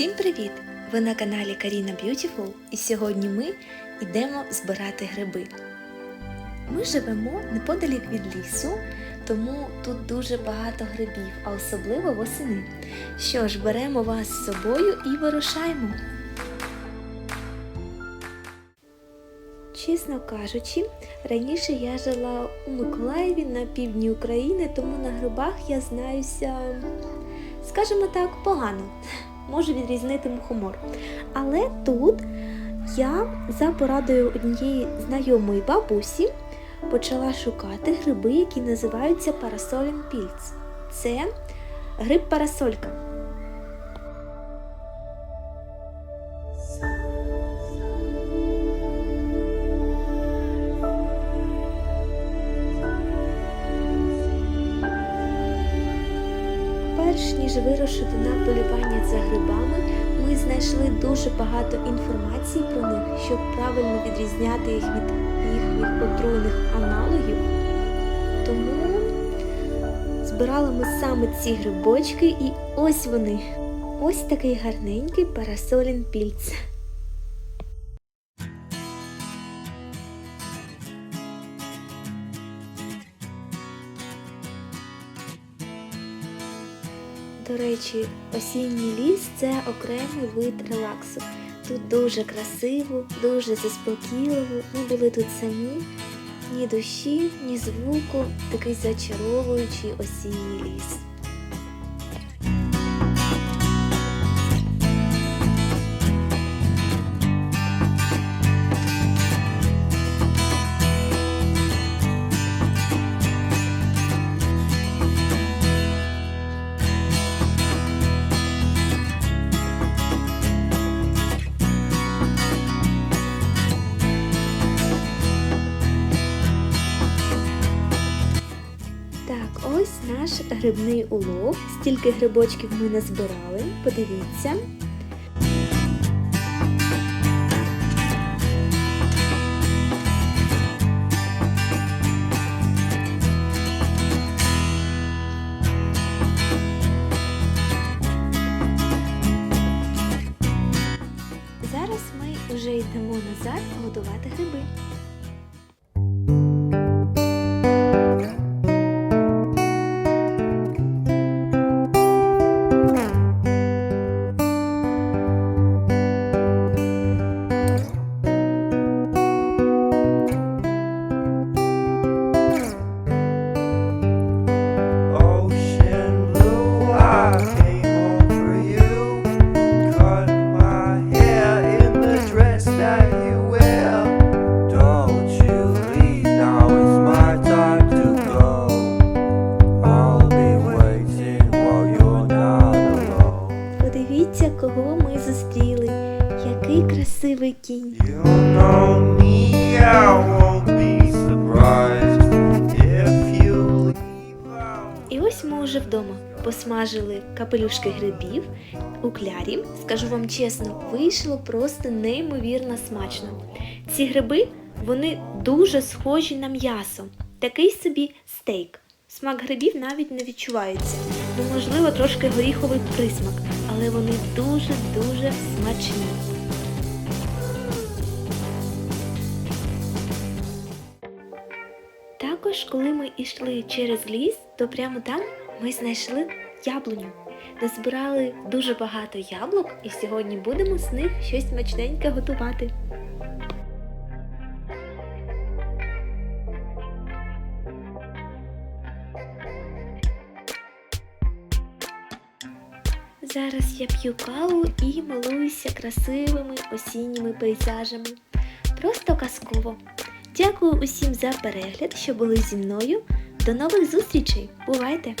Всім привіт! Ви на каналі Каріна Beautiful і сьогодні ми йдемо збирати гриби. Ми живемо неподалік від лісу, тому тут дуже багато грибів, а особливо восени. Що ж, беремо вас з собою і вирушаємо. Чесно кажучи, раніше я жила у Миколаєві на півдні України, тому на грибах я знаюся, скажімо так, погано. Можу відрізнити мухомор. Але тут я за порадою однієї знайомої бабусі почала шукати гриби, які називаються парасолін пільц. Це гриб парасолька. Перш ніж вирушити на полювання за грибами, ми знайшли дуже багато інформації про них, щоб правильно відрізняти їх від їхніх отруйних аналогів. Тому збирали ми саме ці грибочки, і ось вони. Ось такий гарненький парасолін пільц. До речі, осінній ліс це окремий вид релаксу. Тут дуже красиво, дуже заспокійливо. Ми були тут самі, ні душі, ні звуку, такий зачаровуючий осінній ліс. Наш грибний улов. Стільки грибочків ми назбирали. Подивіться. Зараз ми вже йдемо назад готувати гриби. Красивий кінь. You know me, I won't be surprised if you leave out. І ось ми вже вдома посмажили капелюшки грибів у клярі. Скажу вам чесно, вийшло просто неймовірно смачно. Ці гриби вони дуже схожі на м'ясо, такий собі стейк. Смак грибів навіть не відчувається. Ну, можливо, трошки горіховий присмак, але вони дуже-дуже смачні. Також, коли ми йшли через ліс, то прямо там ми знайшли яблуню. Назбирали дуже багато яблук, і сьогодні будемо з них щось смачненьке готувати. Зараз я п'ю каву і милуюся красивими осінніми пейзажами. Просто казково. Дякую усім за перегляд, що були зі мною. До нових зустрічей! Бувайте!